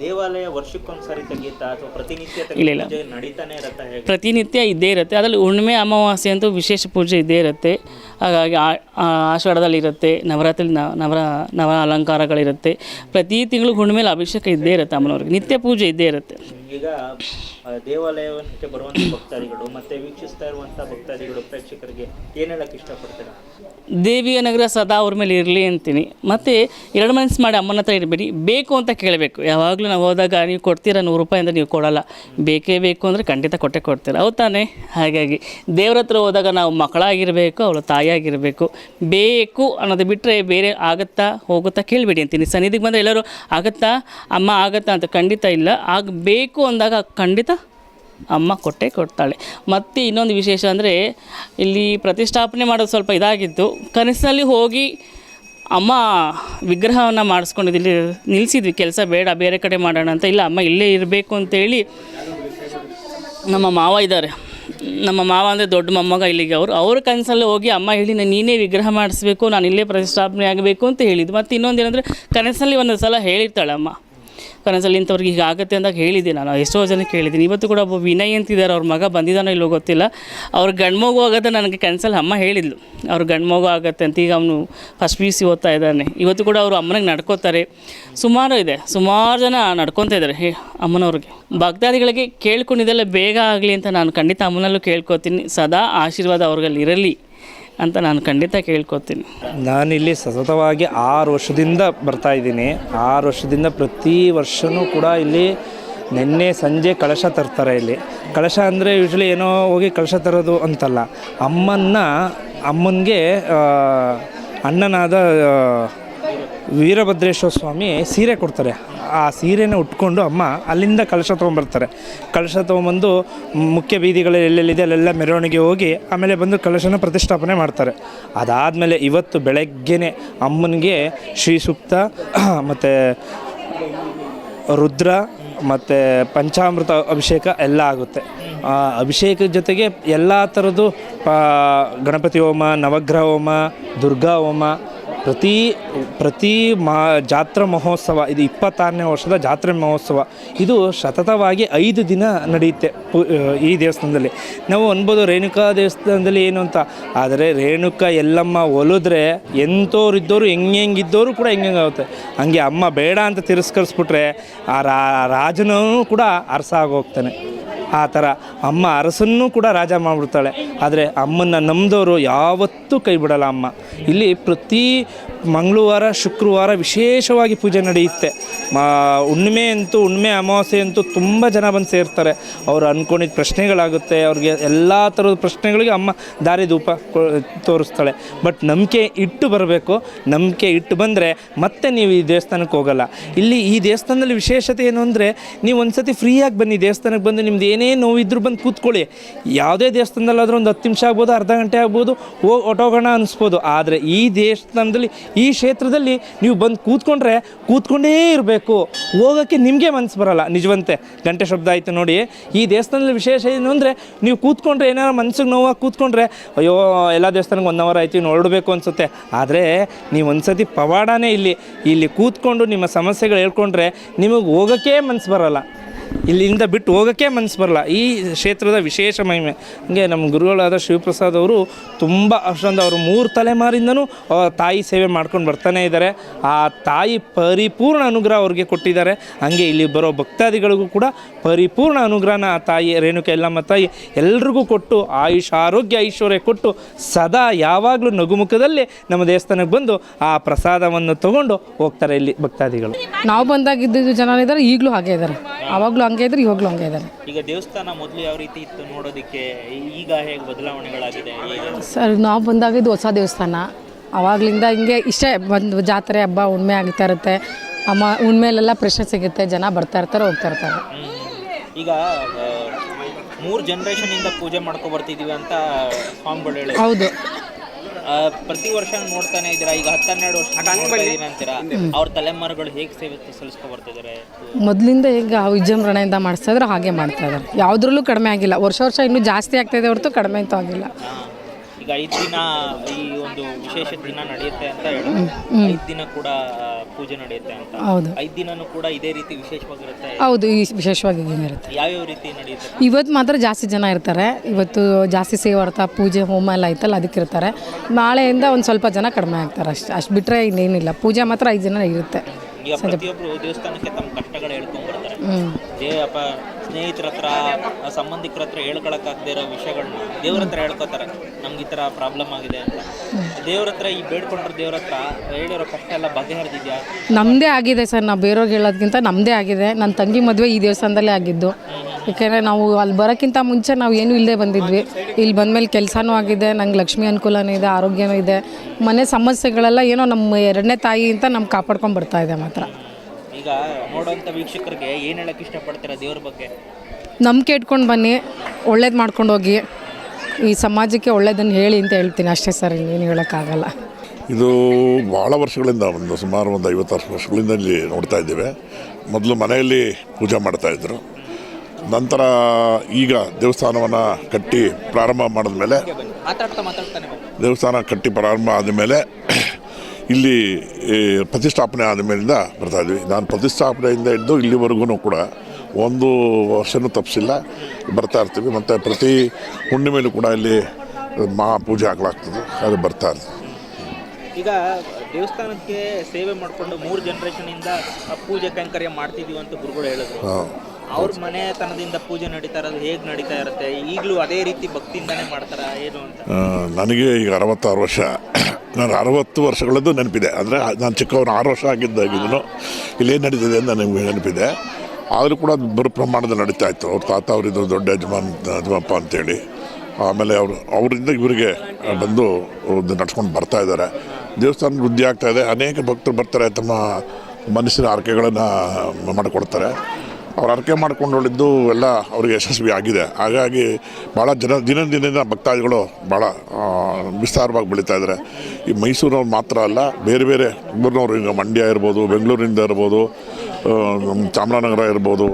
ದೇವಾಲಯ ವರ್ಷಕ್ಕೊಂದ್ಸರಿ ತೆಗೆಯುತ್ತಾ ಅಥವಾ ಪ್ರತಿನಿತ್ಯ ಇಲ್ಲ, ಇಲ್ಲ. ನಡೀತಾನೆ ಇರುತ್ತೆ ಹೇಗೆ? ಪ್ರತಿನಿತ್ಯ ಇದ್ದೇ ಇರುತ್ತೆ. ಅದರಲ್ಲಿ ಹುಣ್ಣಿಮೆ ಅಮಾವಾಸ್ಯೆ ಅಂತೂ ವಿಶೇಷ ಪೂಜೆ ಇದ್ದೇ ಇರುತ್ತೆ. ಹಾಗಾಗಿ ಆಷಾಢದಲ್ಲಿ ಇರುತ್ತೆ ನವರಾತ್ರಿ ನವರ ನವ ಅಲಂಕಾರಗಳಿರುತ್ತೆ. ಪ್ರತಿ ತಿಂಗಳು ಹುಣ್ಣಿಮೆಲಿ ಅಭಿಷೇಕ ಇದ್ದೇ ಇರುತ್ತೆ ಅಮ್ಮನವ್ರಿಗೆ. ನಿತ್ಯ ಪೂಜೆ ಇದ್ದೇ ಇರುತ್ತೆ. ಈಗ ದೇವಾಲಯಕ್ಕೆ ಬರುವಂತ ಭಕ್ತಾದಿಗಳು ಮತ್ತೆ ವೀಕ್ಷಿಸ್ತಾ ಭಕ್ತಾದಿಗಳು ಪ್ರೇಕ್ಷಕರಿಗೆ ಏನೆಲ್ಲ ಇಷ್ಟಪಡ್ತಾರೆ? ದೇವಿಯ ನಗರ ಸದಾ ಅವ್ರ ಮೇಲೆ ಇರಲಿ ಅಂತೀನಿ. ಮತ್ತು ಎರಡು ಮನಸ್ಸು ಮಾಡಿ ಅಮ್ಮನ ಹತ್ರ ಇರಬೇಡಿ. ಬೇಕು ಅಂತ ಕೇಳಬೇಕು. ಯಾವಾಗಲೂ ನಾವು ಹೋದಾಗ ನೀವು ಕೊಡ್ತೀರಾ ನೂರು ರೂಪಾಯಿ ಅಂದರೆ ನೀವು ಕೊಡಲ್ಲ. ಬೇಕೇ ಬೇಕು ಅಂದರೆ ಖಂಡಿತ ಕೊಟ್ಟೆ ಕೊಡ್ತೀರ. ಅವು ತಾನೇ? ಹಾಗಾಗಿ ದೇವ್ರ ಹತ್ರ ಹೋದಾಗ ನಾವು ಮಕ್ಕಳಾಗಿರಬೇಕು, ಅವಳು ತಾಯಿಯಾಗಿರಬೇಕು. ಬೇಕು ಅನ್ನೋದು ಬಿಟ್ಟರೆ ಬೇರೆ ಆಗುತ್ತಾ ಹೋಗುತ್ತಾ ಕೇಳಬೇಡಿ ಅಂತೀನಿ. ಸನ್ನಿಧಿಗೆ ಬಂದರೆ ಎಲ್ಲರೂ, ಆಗುತ್ತಾ? ಅಮ್ಮ ಆಗುತ್ತಾ ಅಂತ ಖಂಡಿತ ಇಲ್ಲ. ಆಗಬೇಕು ಅಂದಾಗ ಖಂಡಿತ ಅಮ್ಮ ಕೊಟ್ಟೆ ಕೊಡ್ತಾಳೆ. ಮತ್ತು ಇನ್ನೊಂದು ವಿಶೇಷ ಅಂದರೆ ಇಲ್ಲಿ ಪ್ರತಿಷ್ಠಾಪನೆ ಮಾಡೋದು ಸ್ವಲ್ಪ ಇದಾಗಿತ್ತು ಕನಸಿನಲ್ಲಿ ಹೋಗಿ ಅಮ್ಮ ವಿಗ್ರಹವನ್ನು ಮಾಡಿಸ್ಕೊಂಡಿದ್ದು ಇಲ್ಲಿ ನಿಲ್ಲಿಸಿದ್ವಿ ಕೆಲಸ ಬೇಡ, ಬೇರೆ ಕಡೆ ಮಾಡೋಣ ಅಂತ. ಇಲ್ಲ, ಅಮ್ಮ ಇಲ್ಲೇ ಇರಬೇಕು ಅಂತೇಳಿ ನಮ್ಮ ಮಾವ ಇದ್ದಾರೆ. ನಮ್ಮ ಮಾವ ಅಂದರೆ ದೊಡ್ಡ ಮೊಮ್ಮಗ ಇಲ್ಲಿಗೆ ಅವರು. ಅವ್ರ ಕನಸಲ್ಲಿ ಹೋಗಿ ಅಮ್ಮ ಹೇಳಿ ನಾನು ನೀನೇ ವಿಗ್ರಹ ಮಾಡಿಸ್ಬೇಕು, ನಾನು ಇಲ್ಲೇ ಪ್ರತಿಷ್ಠಾಪನೆ ಆಗಬೇಕು ಅಂತ ಹೇಳಿದ್ದು. ಮತ್ತು ಇನ್ನೊಂದು ಏನಂದರೆ ಕನಸಲ್ಲಿ ಒಂದು ಸಲ ಹೇಳಿರ್ತಾಳೆ ಅಮ್ಮ ಕನಸಲ್ಲಿ ಇಂಥವ್ರಿಗೆ ಈಗ ಆಗುತ್ತೆ ಅಂದಾಗ ಹೇಳಿದ್ದೆ ನಾನು. ಎಷ್ಟೋ ಜನಕ್ಕೆ ಹೇಳಿದ್ದೀನಿ ಇವತ್ತು ಕೂಡ ಒಬ್ಬ ವಿನಯ್ ಅಂತಿದ್ದಾರೆ. ಅವ್ರ ಮಗ ಬಂದಿದ್ದಾನೋ ಇಲ್ಲೋ ಗೊತ್ತಿಲ್ಲ. ಅವ್ರ ಗಂಡ್ಮಗು ಆಗುತ್ತೆ ನನಗೆ ಕನಸಲ್ಲಿ ಅಮ್ಮ ಹೇಳಿದ್ಲು. ಅವ್ರ ಗಂಡ್ಮಗು ಆಗುತ್ತೆ ಅಂತ ಈಗ ಅವನು ಫಸ್ಟ್ ಪಿ ಯು ಸಿ ಓದ್ತಾ ಇದ್ದಾನೆ. ಇವತ್ತು ಕೂಡ ಅವರು ಅಮ್ಮನಿಗೆ ನಡ್ಕೋತಾರೆ. ಸುಮಾರು ಇದೆ. ಸುಮಾರು ಜನ ನಡ್ಕೊತಾ ಇದ್ದಾರೆ. ಹೇ, ಅಮ್ಮನವ್ರಿಗೆ. ಭಕ್ತಾದಿಗಳಿಗೆ ಕೇಳ್ಕೊಂಡಿದ್ದೆಲ್ಲ ಬೇಗ ಆಗಲಿ ಅಂತ ನಾನು ಖಂಡಿತ ಅಮ್ಮನಲ್ಲೂ ಕೇಳ್ಕೊತೀನಿ. ಸದಾ ಆಶೀರ್ವಾದ ಅವ್ರಲ್ಲಿ ಇರಲಿ. ಅಂತ ನಾನು ಖಂಡಿತ ಕೇಳ್ಕೊತೀನಿ. ನಾನಿಲ್ಲಿ ಸತತವಾಗಿ ಆರು ವರ್ಷದಿಂದ ಬರ್ತಾ ಇದ್ದೀನಿ. ಆರು ವರ್ಷದಿಂದ ಪ್ರತಿ ವರ್ಷವೂ ಕೂಡ ಇಲ್ಲಿ ನಿನ್ನೆ ಸಂಜೆ ಕಳಶ ತರ್ತಾರೆ ಇಲ್ಲಿ. ಕಳಶ ಅಂದರೆ ಯೂಶ್ವಲಿ ಏನೋ ಹೋಗಿ ಕಳಶ ತರೋದು ಅಂತಲ್ಲ. ಅಮ್ಮನ್ನ, ಅಮ್ಮನಿಗೆ ಅಣ್ಣನಾದ ವೀರಭದ್ರೇಶ್ವರ ಸ್ವಾಮಿ ಸೀರೆ ಕೊಡ್ತಾರೆ. ಆ ಸೀರೆನ ಉಟ್ಕೊಂಡು ಅಮ್ಮ ಅಲ್ಲಿಂದ ಕಲಶ ತೊಗೊಂಬರ್ತಾರೆ. ಕಲಶ ತೊಗೊಂಬಂದು ಮುಖ್ಯ ಬೀದಿಗಳಲ್ಲಿ ಎಲ್ಲೆಲ್ಲಿದೆ ಅಲ್ಲೆಲ್ಲ ಮೆರವಣಿಗೆ ಹೋಗಿ ಆಮೇಲೆ ಬಂದು ಕಲಶನ ಪ್ರತಿಷ್ಠಾಪನೆ ಮಾಡ್ತಾರೆ. ಅದಾದಮೇಲೆ ಇವತ್ತು ಬೆಳಗ್ಗೆನೆ ಅಮ್ಮನಿಗೆ ಶ್ರೀ ಸೂಕ್ತ ಮತ್ತು ರುದ್ರ, ಮತ್ತು ಪಂಚಾಮೃತ ಅಭಿಷೇಕ ಎಲ್ಲ ಆಗುತ್ತೆ. ಅಭಿಷೇಕದ ಜೊತೆಗೆ ಎಲ್ಲ ಥರದ್ದು ಗಣಪತಿ ಹೋಮ, ನವಗ್ರಹ ಹೋಮ, ದುರ್ಗಾ ಹೋಮ ಪ್ರತಿ ಪ್ರತಿ ಮಾ, ಜಾತ್ರಾ ಮಹೋತ್ಸವ, ಇದು ಇಪ್ಪತ್ತಾರನೇ ವರ್ಷದ ಜಾತ್ರೆ ಮಹೋತ್ಸವ, ಇದು ಸತತವಾಗಿ ಐದು ದಿನ ನಡೆಯುತ್ತೆ ಈ ದೇವಸ್ಥಾನದಲ್ಲಿ. ನಾವು ಅನ್ಬೋದು ರೇಣುಕಾ ದೇವಸ್ಥಾನದಲ್ಲಿ ಏನು ಅಂತ, ಆದರೆ ರೇಣುಕಾ ಎಲ್ಲಮ್ಮ ಒಲಿದ್ರೆ ಎಂಥವ್ರಿದ್ದವರು ಹೆಂಗೆ ಹೆಂಗಿದ್ದವರು ಕೂಡ ಹೆಂಗೆ ಆಗುತ್ತೆ ಹಂಗೆ ಅಮ್ಮ ಬೇಡ ಅಂತ ತಿರಸ್ಕರಿಸ್ಬಿಟ್ರೆ ಆ ರಾಜನೂ ಕೂಡ ಅರಸ ಆಗೋಗ್ತಾನೆ ಆ ಥರ ಅಮ್ಮ ಅರಸನ್ನೂ ಕೂಡ ರಾಜ ಮಾಡಿಬಿಡ್ತಾಳೆ. ಆದರೆ ಅಮ್ಮನ್ನ ನಂಬಿದವರು ಯಾವತ್ತೂ ಕೈ ಬಿಡಲ್ಲ ಅಮ್ಮ. ಇಲ್ಲಿ ಪ್ರತಿ ಮಂಗಳವಾರ, ಶುಕ್ರವಾರ ವಿಶೇಷವಾಗಿ ಪೂಜೆ ನಡೆಯುತ್ತೆ. ಮಾ, ಹುಣ್ಣಿಮೆ ಅಂತೂ, ಹುಣ್ಣಿಮೆ ಅಮಾವಾಸ್ಯೆ ಅಂತೂ ತುಂಬ ಜನ ಬಂದು ಸೇರ್ತಾರೆ. ಅವರು ಅಂದ್ಕೊಂಡಿದ್ದ ಪ್ರಶ್ನೆಗಳಾಗುತ್ತೆ, ಅವ್ರಿಗೆ ಎಲ್ಲ ಥರದ ಪ್ರಶ್ನೆಗಳಿಗೆ ಅಮ್ಮ ದಾರಿ ಧೂಪ ತೋರಿಸ್ತಾಳೆ. ಬಟ್ ನಂಬಿಕೆ ಇಟ್ಟು ಬರಬೇಕು. ನಂಬಿಕೆ ಇಟ್ಟು ಬಂದರೆ ಮತ್ತೆ ನೀವು ಈ ದೇವಸ್ಥಾನಕ್ಕೆ ಹೋಗಲ್ಲ. ಇಲ್ಲಿ ಈ ದೇವಸ್ಥಾನದಲ್ಲಿ ವಿಶೇಷತೆ ಏನು ಅಂದರೆ, ನೀವು ಒಂದ್ಸತಿ ಫ್ರೀಯಾಗಿ ಬನ್ನಿ, ದೇವಸ್ಥಾನಕ್ಕೆ ಬಂದು ನಿಮ್ದು ಏನೇ ನೋವಿದ್ರೂ ಬಂದು ಕೂತ್ಕೊಳ್ಳಿ. ಯಾವುದೇ ದೇವಸ್ಥಾನದಲ್ಲಾದರೂ ಒಂದು ಹತ್ತು ನಿಮಿಷ ಆಗ್ಬೋದು, ಅರ್ಧ ಗಂಟೆ ಆಗ್ಬೋದು, ಹೋಗಿ ಹೊಟ್ಟೋಗೋಣ ಅನಿಸ್ಬೋದು. ಆದರೆ ಈ ದೇವಸ್ಥಾನದಲ್ಲಿ ಈ ಕ್ಷೇತ್ರದಲ್ಲಿ ನೀವು ಬಂದು ಕೂತ್ಕೊಂಡ್ರೆ ಕೂತ್ಕೊಂಡೇ ಇರಬೇಕು. ಹೋಗೋಕ್ಕೆ ನಿಮಗೆ ಮನಸ್ಸು ಬರಲ್ಲ. ನಿಜವಂತೆ. ಗಂಟೆ ಶಬ್ದ ಆಯಿತು ನೋಡಿ. ಈ ದೇವಸ್ಥಾನದಲ್ಲಿ ವಿಶೇಷ ಏನು ಅಂದರೆ ನೀವು ಕೂತ್ಕೊಂಡ್ರೆ ಏನಾರು ಮನ್ಸಿಗೆ ನೋವಾಗಿ ಕೂತ್ಕೊಂಡ್ರೆ, ಅಯ್ಯೋ, ಎಲ್ಲ ದೇವಸ್ಥಾನಕ್ಕೆ ಒನ್ ಅವರ್ ಆಯ್ತು, ಇನ್ನು ಹೊರಡಬೇಕು ಅನಿಸುತ್ತೆ. ಆದರೆ ನೀವು ಒಂದ್ಸತಿ ಪವಾಡನೇ ಇಲ್ಲಿ ಇಲ್ಲಿ ಕೂತ್ಕೊಂಡು ನಿಮ್ಮ ಸಮಸ್ಯೆಗಳು ಹೇಳ್ಕೊಂಡ್ರೆ ನಿಮಗೆ ಹೋಗೋಕ್ಕೇ ಮನಸ್ಸು ಬರಲ್ಲ. ಇಲ್ಲಿಂದ ಬಿಟ್ಟು ಹೋಗೋಕ್ಕೆ ಮನಸ್ಸು ಬರಲ್ಲ. ಈ ಕ್ಷೇತ್ರದ ವಿಶೇಷ ಮಹಿಮೆ. ಹಂಗೆ ನಮ್ಮ ಗುರುಗಳಾದ ಶಿವಪ್ರಸಾದ್ ಅವರು ತುಂಬ ಅಷ್ಟೊಂದು ಅವರು ಮೂರು ತಲೆಮಾರಿಂದನೂ ತಾಯಿ ಸೇವೆ ಮಾಡ್ಕೊಂಡು ಬರ್ತಾನೆ ಇದ್ದಾರೆ. ಆ ತಾಯಿ ಪರಿಪೂರ್ಣ ಅನುಗ್ರಹ ಅವ್ರಿಗೆ ಕೊಟ್ಟಿದ್ದಾರೆ. ಹಂಗೆ ಇಲ್ಲಿ ಬರೋ ಭಕ್ತಾದಿಗಳಿಗೂ ಕೂಡ ಪರಿಪೂರ್ಣ ಅನುಗ್ರಹನ ಆ ತಾಯಿ ರೇಣುಕ ಎಲ್ಲಮ್ಮ ತಾಯಿ ಎಲ್ರಿಗೂ ಕೊಟ್ಟು ಆಯುಷ್ ಆರೋಗ್ಯ ಐಶ್ವರ್ಯ ಕೊಟ್ಟು ಸದಾ ಯಾವಾಗಲೂ ನಗುಮುಖದಲ್ಲಿ ನಮ್ಮ ದೇವಸ್ಥಾನಕ್ಕೆ ಬಂದು ಆ ಪ್ರಸಾದವನ್ನು ತಗೊಂಡು ಹೋಗ್ತಾರೆ ಇಲ್ಲಿ ಭಕ್ತಾದಿಗಳು. ನಾವು ಬಂದಾಗ ಇದ್ದಿದ್ದು ಜನ ಇದ್ದಾರೆ, ಈಗಲೂ ಹಾಗೆ ಇದ್ದಾರೆ. ಆವಾಗಲೂ ಹಂಗೆ ಇದ್ರೆ ಇವಾಗಲೂ ಹಂಗೆ ಇದ್ದಾರೆ ಈಗ ದೇವಸ್ಥಾನ ಮೊದಲು ಯಾವ ರೀತಿ ಇತ್ತು ನೋಡೋದಕ್ಕೆ? ಈಗ ಹೇಗೆ ಬದಲಾವಣೆಗಳಾಗಿದೆ? ಸರ್ ನಾವು ಬಂದಾಗ ಇದು ಹೊಸ ದೇವಸ್ಥಾನ. ಆವಾಗಲಿಂದ ಹಿಂಗೆ ಇಷ್ಟೇ ಒಂದು ಜಾತ್ರೆ ಹಬ್ಬ ಹುಣ್ಮೆ ಆಗ್ತಾ ಇರುತ್ತೆ. ಅಮ್ಮ ಉಣ್ಮೆಲೆಲ್ಲ ಪ್ರಶ್ನೆ ಸಿಗುತ್ತೆ ಜನ ಬರ್ತಾ ಇರ್ತಾರೆ ಹೋಗ್ತಾ ಇರ್ತಾರೆ. ಈಗ ಮೂರು ಇಂದ ಪೂಜೆ ಮಾಡ್ಕೊ ಬರ್ತಿದೀವಿ ಅಂತ ಸ್ವಾಮಿಗಳು ಹೇಳಿ ಹೌದು. ಪ್ರತಿ ವರ್ಷ ನೋಡ್ತಾನೆ ಇದ್ದೀರಾ? ಈಗ ಹತ್ತೆರಡು ವರ್ಷ ಅಂತೀರಾ? ಅವ್ರ ತಲೆಮಾರುಗಳು ಹೇಗೆ ಸೇವೆ ಸಲ್ಲಿಸ್ಕೊ ಬರ್ತಿದ್ದಾರೆ? ಮೊದಲಿಂದ ಈಗ ವಿಜೃಂಭಣೆಯಿಂದ ಮಾಡಿಸ್ತಾ ಇದ್ರೆ ಹಾಗೆ ಮಾಡ್ತಾ ಇದ್ದಾರೆ. ಯಾವುದ್ರಲ್ಲೂ ಕಡಿಮೆ ಆಗಿಲ್ಲ. ವರ್ಷ ವರ್ಷ ಇನ್ನೂ ಜಾಸ್ತಿ ಆಗ್ತಾ ಇದೆ ಹೊರತು ಕಡಿಮೆ ಅಂತೂ ಆಗಿಲ್ಲ. ಈಗ ಐದು ದಿನ ಈ ಒಂದು ವಿಶೇಷ ದಿನ ನಡೆಯುತ್ತೆ ಅಂತ ಹೇಳಿ ಐದು ದಿನ ಕೂಡ ಪೂಜೆ ನಡೆಯುತ್ತೆ ಅಂತ. ಹೌದು. ಐದು ದಿನನೂ ಕೂಡ ಇದೇ ರೀತಿ ವಿಶೇಷವಾಗಿರುತ್ತೆ? ಹೌದು ಈ ವಿಶೇಷವಾಗಿ ಇರುತ್ತೆ. ಯಾವ್ಯಾವ ರೀತಿ ನಡೆಯುತ್ತೆ? ಇವತ್ತು ಮಾತ್ರ ಜಾಸ್ತಿ ಜನ ಇರ್ತಾರೆ. ಇವತ್ತು ಜಾಸ್ತಿ ಸೇವಾರ್ಥ ಪೂಜೆ ಹೋಮ ಎಲ್ಲ ಐತಲ್ಲ ಅದಕ್ಕೆ ಇರ್ತಾರೆ. ನಾಳೆಯಿಂದ ಒಂದು ಸ್ವಲ್ಪ ಜನ ಕಡಿಮೆ ಆಗ್ತಾರೆ ಅಷ್ಟು ಅಷ್ಟು ಬಿಟ್ಟರೆ ಇನ್ನೇನಿಲ್ಲ. ಪೂಜೆ ಮಾತ್ರ ಐದು ಜನ ಇರುತ್ತೆ. ಈಗ ಪ್ರತಿಯೊಬ್ರು ದೇವಸ್ಥಾನಕ್ಕೆ ತಮ್ಮ ಕಷ್ಟಗಳು ದೇವಪ್ಪ ಸ್ನೇಹಿತರ ಹತ್ರ ಸಂಬಂಧಿಕರ ಹತ್ರ ಹೇಳ್ಕೊಳಕ್ಕಾಗದೇ ಇರೋ ವಿಷಯಗಳನ್ನ ದೇವ್ರ ಹತ್ರ ಹೇಳ್ಕೊತಾರೆ. ನಮ್ಗೆ ಈ ಥರ ಪ್ರಾಬ್ಲಮ್ ಆಗಿದೆ ಅಂತ. ದೇವ್ರ ಹತ್ರ ಈ ಬೇಡ್ಕೊಂಡ್ರೆ ದೇವ್ರ ಹತ್ರ ಹೇಳಿರೋ ಕಷ್ಟ ಎಲ್ಲ ಬಗೆಹರಿದಿದ್ಯಾ? ನಮ್ಮದೇ ಆಗಿದೆ ಸರ್ ನಾವು ಬೇರೆಯವ್ರಿಗೆ ಹೇಳೋದಕ್ಕಿಂತ ನಮ್ಮದೇ ಆಗಿದೆ. ನನ್ನ ತಂಗಿ ಮದುವೆ ಈ ದೇವಸ್ಥಾನದಲ್ಲೇ ಆಗಿದ್ದು. ಯಾಕೆಂದರೆ ನಾವು ಅಲ್ಲಿ ಬರೋಕ್ಕಿಂತ ಮುಂಚೆ ನಾವು ಏನೂ ಇಲ್ಲದೆ ಬಂದಿದ್ವಿ. ಇಲ್ಲಿ ಬಂದಮೇಲೆ ಕೆಲಸನೂ ಆಗಿದೆ ನಂಗೆ ಲಕ್ಷ್ಮಿ ಅನುಕೂಲನೂ ಇದೆ ಆರೋಗ್ಯನೂ ಇದೆ. ಮನೆ ಸಮಸ್ಯೆಗಳೆಲ್ಲ ಏನೋ ನಮ್ಮ ಎರಡನೇ ತಾಯಿ ಅಂತ ನಮ್ಗೆ ಕಾಪಾಡ್ಕೊಂಡು ಬರ್ತಾ ಇದೆ ಮಾತ್ರ. ಈಗ ನೋಡೋಂಥ ವೀಕ್ಷಕರಿಗೆ ಏನು ಹೇಳಕ್ಕೆ ಇಷ್ಟಪಡ್ತೀರಾ ದೇವ್ರ ಬಗ್ಗೆ? ನಂಬಿಕೆ ಇಟ್ಕೊಂಡು ಬನ್ನಿ ಒಳ್ಳೇದು ಮಾಡ್ಕೊಂಡು ಹೋಗಿ. ಈ ಸಮಾಜಕ್ಕೆ ಒಳ್ಳೇದನ್ನು ಹೇಳಿ ಅಂತ ಹೇಳ್ತೀನಿ ಅಷ್ಟೇ ಸರ್ ಇನ್ನೇನು ಹೇಳೋಕ್ಕಾಗಲ್ಲ. ಇದು ಭಾಳ ವರ್ಷಗಳಿಂದ ಒಂದು ಸುಮಾರು ಒಂದು ಐವತ್ತಾರು ವರ್ಷಗಳಿಂದ ಇಲ್ಲಿ ನೋಡ್ತಾ ಇದ್ದೇವೆ. ಮೊದಲು ಮನೆಯಲ್ಲಿ ಪೂಜೆ ಮಾಡ್ತಾಯಿದ್ರು ನಂತರ ಈಗ ದೇವಸ್ಥಾನವನ್ನು ಕಟ್ಟಿ ಪ್ರಾರಂಭ ಮಾಡಿದ್ಮೇಲೆ ಮಾತಾಡ್ತಾ ಮಾತಾಡ್ತಾನೆ ದೇವಸ್ಥಾನ ಕಟ್ಟಿ ಪ್ರಾರಂಭ ಆದಮೇಲೆ ಇಲ್ಲಿ ಪ್ರತಿಷ್ಠಾಪನೆ ಆದ ಮೇಲಿಂದ ಬರ್ತಾಯಿದ್ವಿ ನಾನು ಪ್ರತಿಷ್ಠಾಪನೆಯಿಂದ ಹಿಡಿದು ಇಲ್ಲಿವರೆಗೂ ಕೂಡ ಒಂದು ವರ್ಷನೂ ತಪ್ಪಿಸಿಲ್ಲ. ಬರ್ತಾ ಇರ್ತೀವಿ. ಮತ್ತು ಪ್ರತಿ ಹುಣ್ಣಿಮೆಯಲ್ಲೂ ಕೂಡ ಇಲ್ಲಿ ಮಾ ಪೂಜೆ ಆಗಲಾಗ್ತದೆ. ಅದು ಬರ್ತಾ ಇರ್ತದೆ. ಈಗ ದೇವಸ್ಥಾನಕ್ಕೆ ಸೇವೆ ಮಾಡಿಕೊಂಡು ಮೂರು ಆ ಪೂಜೆ ಕೈಂಕರ್ಯ ಮಾಡ್ತಿದ್ದೀವಿ ಅಂತ ಗುರುಗಳು ಹೇಳಿದ್ರು. ಅವ್ರ ಮನೆತನದಿಂದ ಪೂಜೆ ನಡೀತಾ ಇರೋದು ಹೇಗೆ ನಡೀತಾ ಇರುತ್ತೆ? ಈಗಲೂ ಅದೇ ರೀತಿ ಭಕ್ತಿಯಿಂದಾನೇ ಮಾಡ್ತಾರ ಏನು ಅಂತ? ನನಗೆ ಈಗ ಅರವತ್ತಾರು ವರ್ಷ. ನಾನು ಅರವತ್ತು ವರ್ಷಗಳದ್ದು ನೆನಪಿದೆ. ಅಂದರೆ ನಾನು ಚಿಕ್ಕವನು ಆರು ವರ್ಷ ಆಗಿದ್ದಾಗಿದ್ದನು ಇಲ್ಲೇನು ನಡೀತಿದೆ ಅಂತ ನನಗೆ ನೆನಪಿದೆ. ಆದರೂ ಕೂಡ ಅದು ಬರೋ ಪ್ರಮಾಣದಲ್ಲಿ ನಡೀತಾ ಇತ್ತು. ಅವ್ರ ತಾತ ಅವರಿದ್ದರು ದೊಡ್ಡ ಯಜಮಾನ್, ಯಜಮಾನಪ್ಪ ಅಂತೇಳಿ. ಆಮೇಲೆ ಅವರು, ಅವರಿಂದ ಇವರಿಗೆ ಬಂದು ನಡ್ಸ್ಕೊಂಡು ಬರ್ತಾ ಇದ್ದಾರೆ. ದೇವಸ್ಥಾನ ವೃದ್ಧಿ ಆಗ್ತಾ ಇದೆ. ಅನೇಕ ಭಕ್ತರು ಬರ್ತಾರೆ, ತಮ್ಮ ಮನಸ್ಸಿನ ಆರಕೆಗಳನ್ನು ಮಾಡಿಕೊಡ್ತಾರೆ. ಅವ್ರು ಅರ್ಕೆ ಮಾಡ್ಕೊಂಡೊಳಿದ್ದು ಎಲ್ಲ ಅವ್ರಿಗೆ ಯಶಸ್ವಿ ಆಗಿದೆ. ಹಾಗಾಗಿ ಭಾಳ ಜನ ದಿನ ದಿನದಿಂದ ಭಕ್ತಾದಿಗಳು ಭಾಳ ವಿಸ್ತಾರವಾಗಿ ಬೆಳೀತಾ ಇದ್ದಾರೆ. ಈ ಮೈಸೂರಿನವ್ರು ಮಾತ್ರ ಅಲ್ಲ, ಬೇರೆ ಬೇರೆ ಊರಿನವರು ಈಗ ಮಂಡ್ಯ ಇರ್ಬೋದು, ಬೆಂಗಳೂರಿಂದ ಇರ್ಬೋದು ಚಾಮರಾನಗರ ಚಾಮರಾಜನಗರ ಇರ್ಬೋದು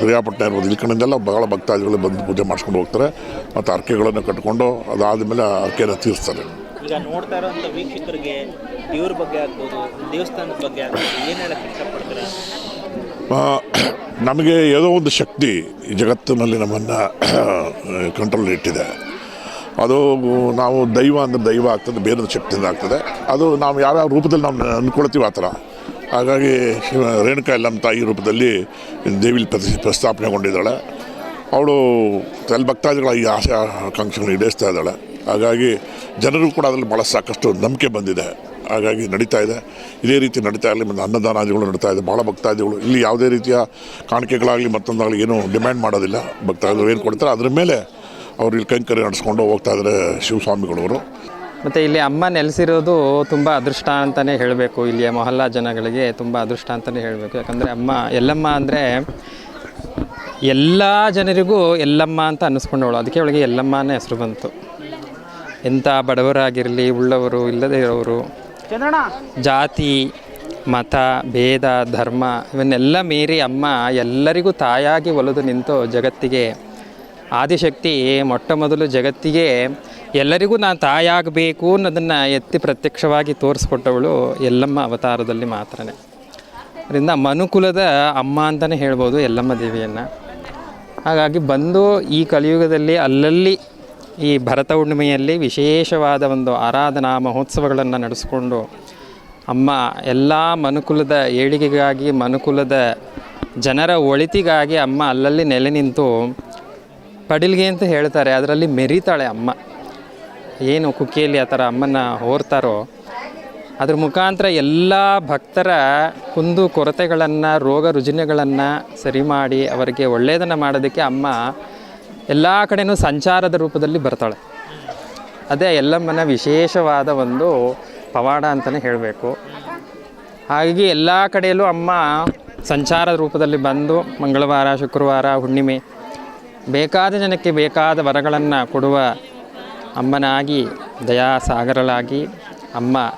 ಪ್ರಿಯಾಪಟ್ಟಣ ಇರ್ಬೋದು ಈ ಕಡೆಯಿಂದೆಲ್ಲ ಭಾಳ ಭಕ್ತಾದಿಗಳು ಬಂದು ಪೂಜೆ ಮಾಡ್ಸ್ಕೊಂಡು ಹೋಗ್ತಾರೆ ಮತ್ತು ಅರ್ಕೆಗಳನ್ನು ಕಟ್ಕೊಂಡು ಅದಾದಮೇಲೆ ಅರ್ಕೆನ ತೀರಿಸ್ತಾರೆ. ಈಗ ನೋಡ್ತಾ ಇರೋಂಥ ವೀಕ್ಷಕರಿಗೆ ದೇವ್ರ ಬಗ್ಗೆ ಆಗ್ಬೋದು, ದೇವಸ್ಥಾನದ ಬಗ್ಗೆ ಆಗ್ಬೋದು ಏನು ಹೇಳಕ್ ಇಷ್ಟಪಡ್ತೀರಾ ನಮಗೆ ಯಾವುದೋ ಒಂದು ಶಕ್ತಿ ಜಗತ್ತಿನಲ್ಲಿ ನಮ್ಮನ್ನು ಕಂಟ್ರೋಲ್ ಇಟ್ಟಿದೆ. ಅದು ನಾವು ದೈವ ಅಂದರೆ ದೈವ ಆಗ್ತದೆ ಬೇರೆ ಶಕ್ತಿಯಿಂದ ಆಗ್ತದೆ. ಅದು ನಾವು ಯಾವ್ಯಾವ ರೂಪದಲ್ಲಿ ನಾವು ಅಂದ್ಕೊಳ್ತೀವಿ ಆ ಥರ. ಹಾಗಾಗಿ ರೇಣುಕಾ ಎಲ್ಲಮ್ಮ ತಾಯಿ ರೂಪದಲ್ಲಿ ದೇವಿಲಿ ಪ್ರತಿ ಪ್ರಸ್ತಾಪನೆಗೊಂಡಿದ್ದಾಳೆ. ಅವಳು ತಲೆ ಭಕ್ತಾದಿಗಳ ಈ ಆಸೆ ಆಕಾಂಕ್ಷೆಗಳನ್ನ ಈಡೇರಿಸ್ತಾ ಇದ್ದಾಳೆ. ಹಾಗಾಗಿ ಜನರು ಕೂಡ ಅದರಲ್ಲಿ ಭಾಳ ಸಾಕಷ್ಟು ನಂಬಿಕೆ ಬಂದಿದೆ. ಹಾಗಾಗಿ ನಡೀತಾ ಇದೆ. ಇದೇ ರೀತಿ ನಡೀತಾ ಇರಲಿ, ಮತ್ತು ಅನ್ನದಾನಾದಿಗಳು ನಡೀತಾ ಇದೆ. ಭಾಳ ಭಕ್ತಾದಿಗಳು, ಇಲ್ಲಿ ಯಾವುದೇ ರೀತಿಯ ಕಾಣಿಕೆಗಳಾಗಲಿ, ಮತ್ತೊಂದಾಗಲಿ ಏನೂ ಡಿಮ್ಯಾಂಡ್ ಮಾಡೋದಿಲ್ಲ. ಭಕ್ತಾದಿಗಳು ಏನು ಕೊಡ್ತಾರೆ, ಅದ್ರ ಮೇಲೆ ಅವರು ಇಲ್ಲಿ ಕೈಂಕರ್ಯ ನಡೆಸ್ಕೊಂಡು ಹೋಗ್ತಾ ಇದ್ದಾರೆ ಶಿವಸ್ವಾಮಿಗಳವರು. ಮತ್ತು ಇಲ್ಲಿ ಅಮ್ಮ ನೆಲೆಸಿರೋದು ತುಂಬ ಅದೃಷ್ಟ ಅಂತಲೇ ಹೇಳಬೇಕು. ಇಲ್ಲಿಯ ಮೊಹಲ್ಲಾ ಜನಗಳಿಗೆ ತುಂಬ ಅದೃಷ್ಟ ಅಂತಲೇ ಹೇಳಬೇಕು. ಯಾಕಂದರೆ ಅಮ್ಮ, ಎಲ್ಲಮ್ಮ ಅಂದರೆ ಎಲ್ಲ ಜನರಿಗೂ ಎಲ್ಲಮ್ಮ ಅಂತ ಅನ್ನಿಸ್ಕೊಂಡವಳು. ಅದಕ್ಕೆ ಅವಳಿಗೆ ಎಲ್ಲಮ್ಮನೇ ಹೆಸರು ಬಂತು. ಎಂಥ ಬಡವರಾಗಿರಲಿ ಉಳ್ಳವರು ಇಲ್ಲದೇ ಇರೋರು ಜಾತಿ ಮತ ಭೇದ ಧರ್ಮ ಇವನ್ನೆಲ್ಲ ಮೀರಿ ಅಮ್ಮ ಎಲ್ಲರಿಗೂ ತಾಯಾಗಿ ಒಲಿದು ನಿಂತು ಜಗತ್ತಿಗೆ ಆದಿಶಕ್ತಿ ಮೊಟ್ಟ ಮೊದಲು ಜಗತ್ತಿಗೆ ಎಲ್ಲರಿಗೂ ನಾನು ತಾಯಾಗಬೇಕು ಅನ್ನೋದನ್ನು ಎತ್ತಿ ಪ್ರತ್ಯಕ್ಷವಾಗಿ ತೋರಿಸ್ಕೊಟ್ಟವಳು ಎಲ್ಲಮ್ಮ ಅವತಾರದಲ್ಲಿ ಮಾತ್ರನೇ. ಅದರಿಂದ ಮನುಕುಲದ ಅಮ್ಮ ಅಂತಲೇ ಹೇಳ್ಬೋದು ಎಲ್ಲಮ್ಮ ದೇವಿಯನ್ನು. ಹಾಗಾಗಿ ಬಂದು ಈ ಕಲಿಯುಗದಲ್ಲಿ ಅಲ್ಲಲ್ಲಿ ಈ ಭರತ ಹುಣ್ಣಿಮೆಯಲ್ಲಿ ವಿಶೇಷವಾದ ಒಂದು ಆರಾಧನಾ ಮಹೋತ್ಸವಗಳನ್ನು ನಡೆಸಿಕೊಂಡು ಅಮ್ಮ ಎಲ್ಲ ಮನುಕುಲದ ಏಳಿಗೆಗಾಗಿ, ಮನುಕುಲದ ಜನರ ಒಳಿತಿಗಾಗಿ ಅಮ್ಮ ಅಲ್ಲಲ್ಲಿ ನೆಲೆ ನಿಂತು ಪಡಿಲ್ಗೆ ಅಂತ ಹೇಳ್ತಾರೆ. ಅದರಲ್ಲಿ ಮೆರಿತಾಳೆ ಅಮ್ಮ. ಏನು ಕುಕ್ಕಿಯಲ್ಲಿ ಆ ಥರ ಅಮ್ಮನ ಹೋರ್ತಾರೋ, ಅದ್ರ ಮುಖಾಂತರ ಎಲ್ಲ ಭಕ್ತರ ಕುಂದು ಕೊರತೆಗಳನ್ನು, ರೋಗ ರುಜಿನಗಳನ್ನು ಸರಿ ಮಾಡಿ ಅವರಿಗೆ ಒಳ್ಳೆಯದನ್ನು ಮಾಡೋದಕ್ಕೆ ಅಮ್ಮ ಎಲ್ಲ ಕಡೆನೂ ಸಂಚಾರದ ರೂಪದಲ್ಲಿ ಬರ್ತಾಳೆ. ಅದೇ ಎಲ್ಲಮ್ಮನ ವಿಶೇಷವಾದ ಒಂದು ಪವಾಡ ಅಂತಲೇ ಹೇಳಬೇಕು. ಹಾಗಾಗಿ ಎಲ್ಲ ಕಡೆಯಲ್ಲೂ ಅಮ್ಮ ಸಂಚಾರದ ರೂಪದಲ್ಲಿ ಬಂದು ಮಂಗಳವಾರ, ಶುಕ್ರವಾರ, ಹುಣ್ಣಿಮೆ ಬೇಕಾದ ಜನಕ್ಕೆ ಬೇಕಾದ ವರಗಳನ್ನು ಕೊಡುವ ಅಮ್ಮನಾಗಿ, ದಯಾಸಾಗರಳಾಗಿ ಅಮ್ಮ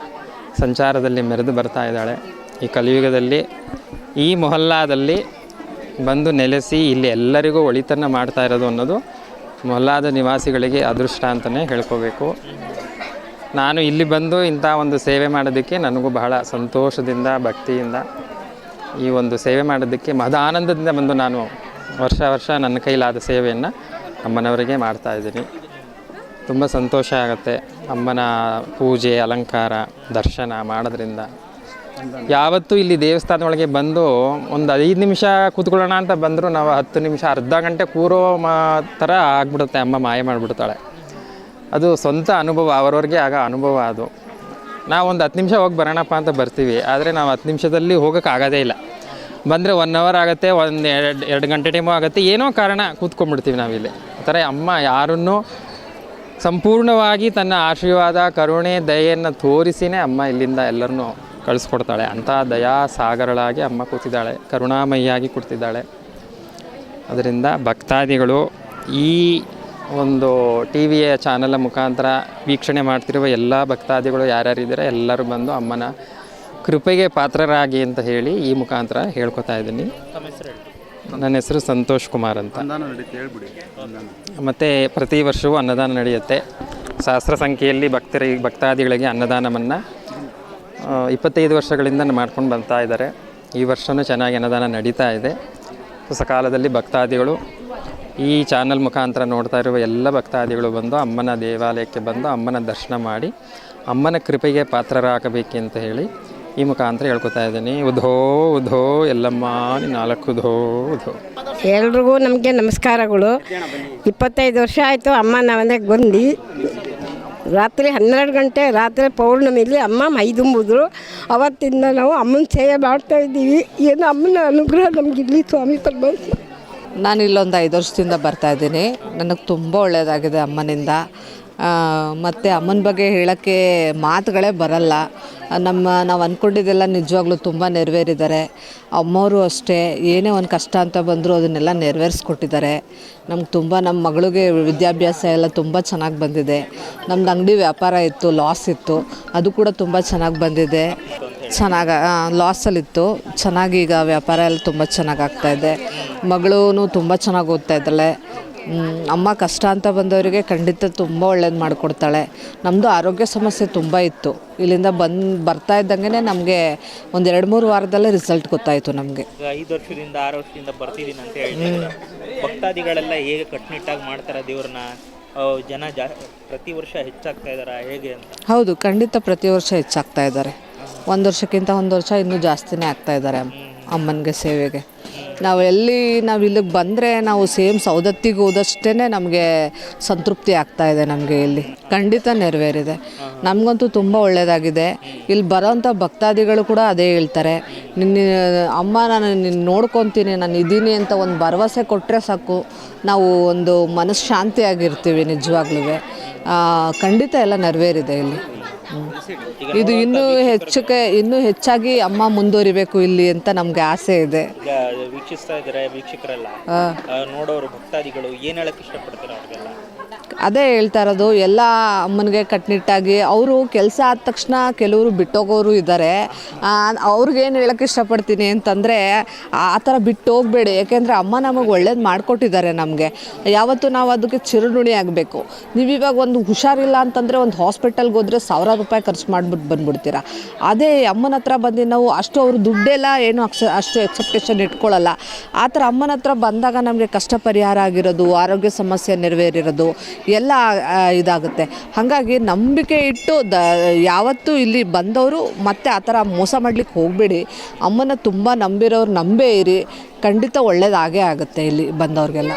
ಸಂಚಾರದಲ್ಲಿ ಮೆರೆದು ಬರ್ತಾ ಇದ್ದಾಳೆ. ಈ ಕಲಿಯುಗದಲ್ಲಿ, ಈ ಮೊಹಲ್ಲಾದಲ್ಲಿ ಬಂದು ನೆಲೆಸಿ ಇಲ್ಲಿ ಎಲ್ಲರಿಗೂ ಒಳಿತನ್ನ ಮಾಡ್ತಾ ಇರೋದು ಅನ್ನೋದು ಮೊಲ್ಲಾದ ನಿವಾಸಿಗಳಿಗೆ ಅದೃಷ್ಟ ಅಂತಲೇ ಹೇಳ್ಕೋಬೇಕು. ನಾನು ಇಲ್ಲಿ ಬಂದು ಇಂಥ ಒಂದು ಸೇವೆ ಮಾಡೋದಕ್ಕೆ ನನಗೂ ಬಹಳ ಸಂತೋಷದಿಂದ, ಭಕ್ತಿಯಿಂದ ಈ ಒಂದು ಸೇವೆ ಮಾಡೋದಕ್ಕೆ ಮದ ಆನಂದದಿಂದ ಬಂದು ನಾನು ವರ್ಷ ವರ್ಷ ನನ್ನ ಕೈಲಾದ ಸೇವೆಯನ್ನು ಅಮ್ಮನವರಿಗೆ ಮಾಡ್ತಾ ಇದ್ದೀನಿ. ತುಂಬ ಸಂತೋಷ ಆಗುತ್ತೆ ಅಮ್ಮನ ಪೂಜೆ, ಅಲಂಕಾರ, ದರ್ಶನ ಮಾಡೋದ್ರಿಂದ. ಯಾವತ್ತೂ ಇಲ್ಲಿ ದೇವಸ್ಥಾನದೊಳಗೆ ಬಂದು ಒಂದು ಐದು ನಿಮಿಷ ಕೂತ್ಕೊಳ್ಳೋಣ ಅಂತ ಬಂದರೂ ನಾವು ಹತ್ತು ನಿಮಿಷ ಅರ್ಧ ಗಂಟೆ ಕೂರೋ ಮಾ ಥರ ಆಗ್ಬಿಡುತ್ತೆ ಅಮ್ಮ ಮಾಯ ಮಾಡಿಬಿಡ್ತಾಳೆ. ಅದು ಸ್ವಂತ ಅನುಭವ, ಅವರವ್ರಿಗೆ ಆಗ ಅನುಭವ ಅದು. ನಾವು ಒಂದು ಹತ್ತು ನಿಮಿಷ ಹೋಗಿ ಬರೋಣಪ್ಪ ಅಂತ ಬರ್ತೀವಿ, ಆದರೆ ನಾವು ಹತ್ತು ನಿಮಿಷದಲ್ಲಿ ಹೋಗೋಕ್ಕಾಗೋದೇ ಇಲ್ಲ. ಬಂದರೆ ಒನ್ ಅವರ್ ಆಗುತ್ತೆ, ಒಂದು ಎರಡು ಎರಡು ಗಂಟೆ ಟೈಮು ಆಗುತ್ತೆ, ಏನೋ ಕಾರಣ ಕೂತ್ಕೊಂಡ್ಬಿಡ್ತೀವಿ ನಾವಿಲ್ಲಿ ಆ ಥರ ಅಮ್ಮ ಯಾರನ್ನು ಸಂಪೂರ್ಣವಾಗಿ ತನ್ನ ಆಶೀರ್ವಾದ, ಕರುಣೆ, ದಯೆಯನ್ನು ತೋರಿಸಿನೇ ಅಮ್ಮ ಇಲ್ಲಿಂದ ಎಲ್ಲರನ್ನೂ ಕಳಿಸ್ಕೊಡ್ತಾಳೆ. ಅಂಥ ದಯಾ ಸಾಗರಳಾಗಿ ಅಮ್ಮ ಕೂತಿದ್ದಾಳೆ. ಕರುಣಾಮಯಿಯಾಗಿ ಕೂತಿದ್ದಾಳೆ. ಅದರಿಂದ ಭಕ್ತಾದಿಗಳು ಈ ಒಂದು ಟಿ ವಿಯ ಚಾನಲ್ನ ಮುಖಾಂತರ ವೀಕ್ಷಣೆ ಮಾಡ್ತಿರುವ ಎಲ್ಲ ಭಕ್ತಾದಿಗಳು ಯಾರ್ಯಾರಿದ್ದಾರೆ ಎಲ್ಲರೂ ಬಂದು ಅಮ್ಮನ ಕೃಪೆಗೆ ಪಾತ್ರರಾಗಿ ಅಂತ ಹೇಳಿ ಈ ಮುಖಾಂತರ ಹೇಳ್ಕೊತಾ ಇದ್ದೀನಿ. ನನ್ನ ಹೆಸರು ಸಂತೋಷ್ ಕುಮಾರ್ ಅಂತ. ಮತ್ತು ಪ್ರತಿ ವರ್ಷವೂ ಅನ್ನದಾನ ನಡೆಯುತ್ತೆ. ಸಹಸ್ರ ಸಂಖ್ಯೆಯಲ್ಲಿ ಭಕ್ತರಿಗೆ ಭಕ್ತಾದಿಗಳಿಗೆ ಅನ್ನದಾನವನ್ನು ಇಪ್ಪತ್ತೈದು ವರ್ಷಗಳಿಂದ ಮಾಡ್ಕೊಂಡು ಬರ್ತಾ ಇದ್ದಾರೆ. ಈ ವರ್ಷವೂ ಚೆನ್ನಾಗಿ ಅನ್ನದಾನ ನಡೀತಾ ಇದೆ. ಸಕಾಲದಲ್ಲಿ ಭಕ್ತಾದಿಗಳು ಈ ಚಾನಲ್ ಮುಖಾಂತರ ನೋಡ್ತಾ ಇರುವ ಎಲ್ಲ ಭಕ್ತಾದಿಗಳು ಬಂದು ಅಮ್ಮನ ದೇವಾಲಯಕ್ಕೆ ಬಂದು ಅಮ್ಮನ ದರ್ಶನ ಮಾಡಿ ಅಮ್ಮನ ಕೃಪೆಗೆ ಪಾತ್ರರಾಗಬೇಕೆಂತ ಹೇಳಿ ಈ ಮುಖಾಂತರ ಹೇಳ್ಕೊತಾ ಇದ್ದೀನಿ. ಉಧೋ ಉಧೋ, ಎಲ್ಲಮ್ಮ, ನಾಲ್ಕು ಉಧೋ ಉಧೋ. ಎಲ್ರಿಗೂ ನಮಗೆ ನಮಸ್ಕಾರಗಳು. ಇಪ್ಪತ್ತೈದು ವರ್ಷ ಆಯಿತು ಅಮ್ಮ ಮನೆಗೆ ಬಂದು. ರಾತ್ರಿ ಹನ್ನೆರಡು ಗಂಟೆ, ರಾತ್ರಿ ಪೌರ್ಣಮಿಲಿ ಅಮ್ಮ ಮೈದುಂಬಿದ್ರು ಅವತ್ತಿಂದ ನಾವು ಅಮ್ಮನ ಸೇವೆ ಮಾಡ್ತಾ ಇದ್ದೀವಿ. ಏನು ಅಮ್ಮನ ಅನುಗ್ರಹ ನಮಗಿರಲಿ ಸ್ವಾಮಿ ಪರಮಾತ್ಮ. ನಾನು ಇಲ್ಲೊಂದು ಐದು ವರ್ಷದಿಂದ ಬರ್ತಾ ಇದ್ದೀನಿ. ನನಗೆ ತುಂಬ ಒಳ್ಳೆಯದಾಗಿದೆ ಅಮ್ಮನಿಂದ. ಮತ್ತು ಅಮ್ಮನ ಬಗ್ಗೆ ಹೇಳೋಕ್ಕೆ ಮಾತುಗಳೇ ಬರಲ್ಲ. ನಮ್ಮ, ನಾವು ಅಂದ್ಕೊಂಡಿದ್ದೆಲ್ಲ ನಿಜವಾಗ್ಲೂ ತುಂಬ ನೆರವೇರಿದ್ದಾರೆ. ಅಮ್ಮವರು ಅಷ್ಟೇ, ಏನೇ ಒಂದು ಕಷ್ಟ ಅಂತ ಬಂದರೂ ಅದನ್ನೆಲ್ಲ ನೆರವೇರಿಸ್ಕೊಟ್ಟಿದ್ದಾರೆ. ನಮ್ಗೆ ತುಂಬ ನಮ್ಮ ಮಗಳಿಗೆ ವಿದ್ಯಾಭ್ಯಾಸ ಎಲ್ಲ ತುಂಬ ಚೆನ್ನಾಗಿ ಬಂದಿದೆ. ನಮ್ದು ಅಂಗಡಿ ವ್ಯಾಪಾರ ಇತ್ತು ಲಾಸ್ ಇತ್ತು, ಅದು ಕೂಡ ತುಂಬ ಚೆನ್ನಾಗಿ ಬಂದಿದೆ. ಚೆನ್ನಾಗಿ ಲಾಸಲ್ಲಿತ್ತು ಚೆನ್ನಾಗಿ ಈಗ ವ್ಯಾಪಾರ ಎಲ್ಲ ತುಂಬ ಚೆನ್ನಾಗಿ ಆಗ್ತಾಯಿದೆ ಮಗಳೂ ತುಂಬ ಚೆನ್ನಾಗಿ ಓದ್ತಾ ಇದ್ದಾಳೆ. ಅಮ್ಮ ಕಷ್ಟ ಅಂತ ಬಂದವರಿಗೆ ಖಂಡಿತ ತುಂಬ ಒಳ್ಳೇದು ಮಾಡಿಕೊಡ್ತಾಳೆ. ನಮ್ಮದು ಆರೋಗ್ಯ ಸಮಸ್ಯೆ ತುಂಬ ಇತ್ತು. ಇಲ್ಲಿಂದ ಬಂದು ಬರ್ತಾ ಇದ್ದಂಗೆ ನಮಗೆ ಒಂದು ಎರಡು ಮೂರು ವಾರದಲ್ಲೇ ರಿಸಲ್ಟ್ ಗೊತ್ತಾಯಿತು ನಮಗೆ. ಐದು ವರ್ಷದಿಂದ ಆರು ವರ್ಷದಿಂದ ಬರ್ತಿದ್ದೀನಿ ಅಂತ ಹೇಳಿ ಭಕ್ತಾದಿಗಳೆಲ್ಲ ಹೇಗೆ ಕಟ್ಟುನಿಟ್ಟಾಗಿ ಮಾಡ್ತಾರೆ ದೇವ್ರನ್ನ? ಜನ ಜಾ ಪ್ರತಿ ವರ್ಷ ಹೆಚ್ಚಾಗ್ತಾ ಇದ್ದಾರೆ? ಹೇಗೆ ಅಂತ? ಹೌದು ಖಂಡಿತ ಪ್ರತಿ ವರ್ಷ ಹೆಚ್ಚಾಗ್ತಾ ಇದ್ದಾರೆ. ಒಂದು ವರ್ಷಕ್ಕಿಂತ ಒಂದು ವರ್ಷ ಇನ್ನೂ ಜಾಸ್ತಿನೇ ಆಗ್ತಾ ಇದ್ದಾರೆ. ಅಮ್ಮನಿಗೆ ಸೇವೆಗೆ. ನಾವು ಎಲ್ಲಿ ನಾವು ಇಲ್ಲಿಗೆ ಬಂದರೆ ನಾವು ಸೇಮ್ ಸೌದತ್ತಿಗೆ ಹೋದಷ್ಟೇ ನಮಗೆ ಸಂತೃಪ್ತಿ ಆಗ್ತಾ ಇದೆ ನಮಗೆ ಇಲ್ಲಿ. ಖಂಡಿತ ನೆರವೇರಿದೆ. ನಮಗಂತೂ ತುಂಬ ಒಳ್ಳೆಯದಾಗಿದೆ ಇಲ್ಲಿ ಬರೋಂಥ ಭಕ್ತಾದಿಗಳು ಕೂಡ ಅದೇ ಹೇಳ್ತಾರೆ. ನಿನ್ನ ಅಮ್ಮ ನಾನು ನಿನ್ನ ನೋಡ್ಕೊತೀನಿ, ನಾನು ಇದ್ದೀನಿ ಅಂತ ಒಂದು ಭರವಸೆ ಕೊಟ್ಟರೆ ಸಾಕು. ನಾವು ಒಂದು ಮನಃಶಾಂತಿಯಾಗಿರ್ತೀವಿ ನಿಜವಾಗ್ಲೂ ಖಂಡಿತ ಎಲ್ಲ ನೆರವೇರಿದೆ ಇಲ್ಲಿ. ಇದು ಇನ್ನೂ ಹೆಚ್ಚಕ್ಕೆ ಇನ್ನೂ ಹೆಚ್ಚಾಗಿ ಅಮ್ಮ ಮುಂದುವರಿಬೇಕು ಇಲ್ಲಿ ಅಂತ ನಮ್ಗೆ ಆಸೆ ಇದೆ. ಈಗ ವೀಕ್ಷಿಸ್ತಾ ಇದ್ದಾರೆ ವೀಕ್ಷಕರೆಲ್ಲ ಆ, ನೋಡೋರು ಭಕ್ತಾದಿಗಳು ಏನ್ ಹೇಳಕ್ ಇಷ್ಟಪಡ್ತಾರೆ ಅವ್ರಿಗೆಲ್ಲ? ಅದೇ ಹೇಳ್ತಾ ಇರೋದು, ಎಲ್ಲ ಅಮ್ಮನಿಗೆ ಕಟ್ಟುನಿಟ್ಟಾಗಿ ಅವರು ಕೆಲಸ ಆದ ತಕ್ಷಣ ಕೆಲವರು ಬಿಟ್ಟೋಗೋರು ಇದ್ದಾರೆ ಅವ್ರಿಗೇನು ಹೇಳೋಕ್ಕೆ ಇಷ್ಟಪಡ್ತೀನಿ ಅಂತಂದರೆ, ಆ ಥರ ಬಿಟ್ಟು ಹೋಗಬೇಡಿ ಯಾಕೆಂದರೆ ಅಮ್ಮ ನಮಗೆ ಒಳ್ಳೇದು ಮಾಡಿಕೊಟ್ಟಿದ್ದಾರೆ ನಮಗೆ. ಯಾವತ್ತೂ ನಾವು ಅದಕ್ಕೆ ಚಿರುನುಣಿ ಆಗಬೇಕು. ನೀವು ಇವಾಗ ಒಂದು ಹುಷಾರಿಲ್ಲ ಅಂತಂದರೆ ಒಂದು ಹಾಸ್ಪಿಟಲ್ಗೆ ಹೋದರೆ ಸಾವಿರ ರೂಪಾಯಿ ಖರ್ಚು ಮಾಡಿಬಿಟ್ಟು ಬಂದ್ಬಿಡ್ತೀರಾ. ಅದೇ ಅಮ್ಮನ ಹತ್ರ ಬಂದು ನಾವು ಅಷ್ಟು ಅವರು ದುಡ್ಡೆಲ್ಲ ಏನು ಅಕ್ಸ, ಅಷ್ಟು ಎಕ್ಸೆಪ್ಟೇಷನ್ ಇಟ್ಕೊಳ್ಳಲ್ಲ ಆ ಥರ ಅಮ್ಮನ ಹತ್ರ ಬಂದಾಗ ನಮಗೆ ಕಷ್ಟ ಪರಿಹಾರ ಆಗಿರೋದು, ಆರೋಗ್ಯ ಸಮಸ್ಯೆ ನೆರವೇರಿರೋದು. ಎಲ್ಲ ಇದಾಗುತ್ತೆ. ಹಾಗಾಗಿ ನಂಬಿಕೆ ಇಟ್ಟು ದ, ಯಾವತ್ತೂ ಇಲ್ಲಿ ಬಂದವರು ಮತ್ತೆ ಆ ಥರ ಮೋಸ ಮಾಡಲಿಕ್ಕೆ ಹೋಗಬೇಡಿ. ಅಮ್ಮನ ತುಂಬ ನಂಬಿರೋರು ನಂಬೇ ಇರಿ. ಖಂಡಿತ ಒಳ್ಳೇದಾಗೇ ಆಗುತ್ತೆ ಇಲ್ಲಿ ಬಂದವ್ರಿಗೆಲ್ಲ.